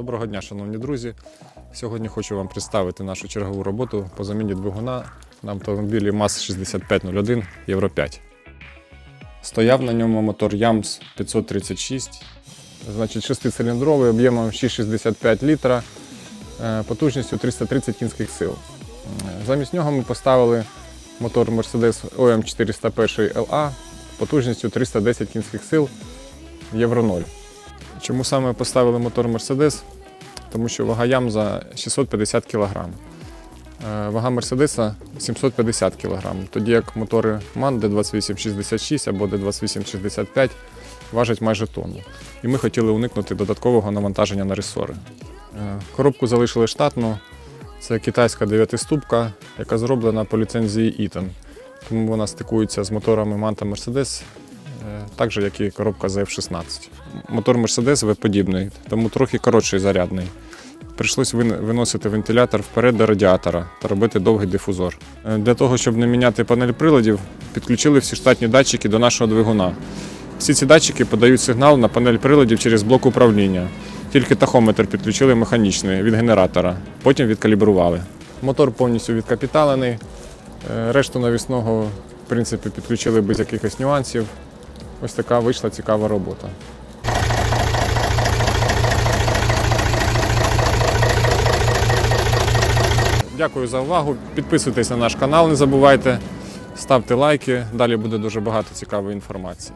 Доброго дня, шановні друзі. Сьогодні хочу вам представити нашу чергову роботу по заміні двигуна на автомобілі МАЗ-6501 Євро 5. Стояв на ньому мотор ЯМС 536, значить шестициліндровий об'ємом 6,65 літра, е, потужністю 330 кінських сил. Замість нього ми поставили мотор Mercedes OM 401 LA потужністю 310 кінських сил Євро 0. Чому саме поставили мотор Mercedes? Тому що вага Ямза 650 кг. Вага Мерседеса 750 кг. Тоді як мотори MAN D2866 або D2865 важать майже тонну. І ми хотіли уникнути додаткового навантаження на ресори. Е, Коробку залишили штатну. Це китайська 9-ступка, яка зроблена по ліцензії Eaton. Тому вона стикується з моторами е, так же, як і коробка з F16. Мотор Mercedes V-подібний, тому трохи коротший зарядний. Прийшлось виносити вентилятор вперед до радіатора та робити довгий дифузор. Е, Для того, щоб не міняти панель приладів, підключили всі штатні датчики до нашого двигуна. Всі ці датчики подають сигнал на панель приладів через блок управління. Тільки тахометр підключили механічний від генератора, потім відкалібрували. Мотор повністю відкапіталений. Е, Решту навісного в принципі, підключили без якихось нюансів. Ось така вийшла цікава робота. Дякую за увагу. Підписуйтесь на наш канал, не забувайте, ставте лайки. Далі буде дуже багато цікавої інформації.